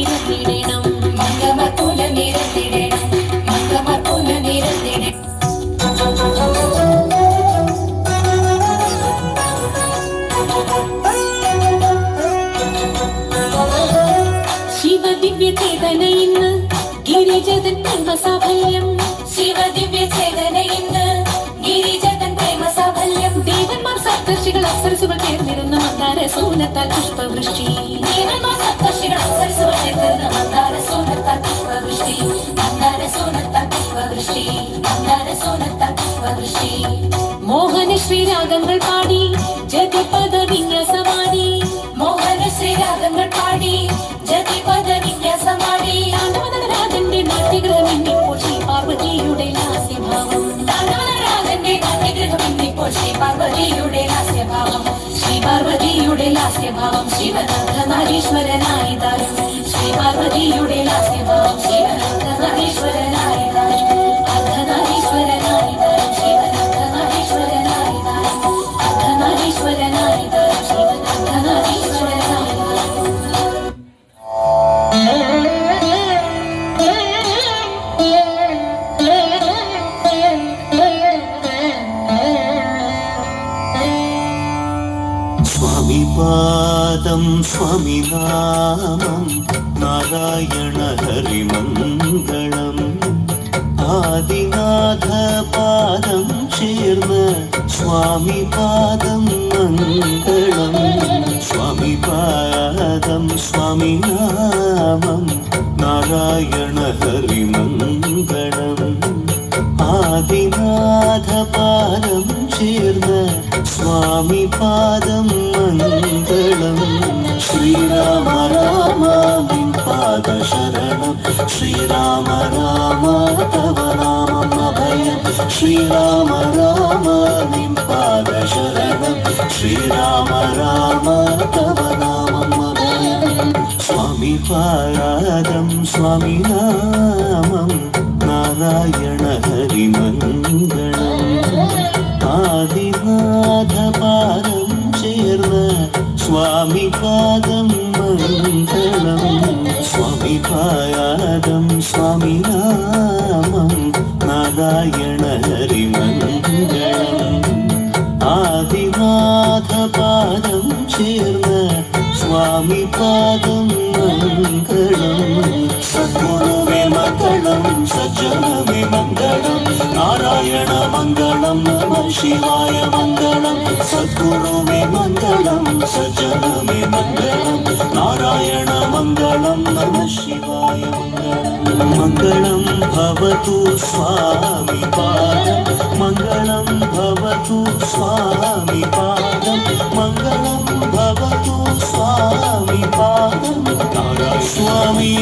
நிறத்திடணும் மங்கமர் போல நிறத்திடணும் மங்கமர் போல நிறத்திடணும் ಶಿವ ದಿವ್ಯ ಚೇತನ ಇನ್ನು സപ്തർഷികൾ അപ്സരസുകൾ ചേർന്നിരുന്ന മന്ദാര സൂനത്താൽ പുഷ്പവൃഷ്ടി. സപ്തർഷികൾ അപ്സരസുകൾ ചേർന്ന് മന്ദാര സൂനത്താൽ പുഷ്പവൃഷ്ടി. മന്ദാര സൂനത്താൽ പുഷ്പവൃഷ്ടി. മന്ദാര സൂനത്താൽ പുഷ്പവൃഷ്ടി. മോഹന ശ്രീരാഗങ്ങൾ പാടി ജഗപദ വിന്യാസമാടി ശ്രീ പാർവതിയുടെ ലാസ്യഭാവം ശ്രീ പാർവതിയുടെ ലാസ്യഭാവം ശിവനാഥനാരീശ്വരനായി താരും ശ്രീ പാർവതിയുടെ ലാസ്യഭാവം പാദം സ്വാമി നാമം. നാരായണ ഹരിമംഗളം. ആദിനാഥ പാദം ചേർന്ന് സ്വാമി പാദം മംഗളം. സ്വാമി പാദം സ്വാമി നാമം. നാരായണ ഹരിമംഗളം. ആദിനാഥപാദം ചേർന്ന് சுவாமி பாதம் மங்களம். ஸ்ரீராம ராமாவின் பாத சரணம் ஸ்ரீராம ராமா தவ ராமம் அபயம். ஸ்ரீராம ராமாவின் பாத சரணம் ஸ்ரீராம ராமா தவ ராமம் அபயம். சுவாமி பாராதம் சுவாமி நாமம். நாராயண ஹரிமங்களம் ആദിനാഥപാദം ചേർന്ന് സ്വാമി പാദം മംഗളം സ്വാമി പാദം സ്വാമി നാമം നാരായണ ഹരിമംഗളം ആദിനാഥപാദം ചേർന്ന് സ്വാമി പാദം മംഗളം സദ്ഗുരുവേ മംഗളം സജ്ജനമേ മംഗളം நாராயண மங்களம் நம சிவாய மங்களம். சத்குருவே மங்களம் சஜனமே மங்களம். நாராயண மங்களம் நம சிவாய மங்களம். மங்களம் भवतु स्वामि पादं मङ्गलं भवतु स्वामि पादं मङ्गलं भवतु स्वामि पादं स्वामी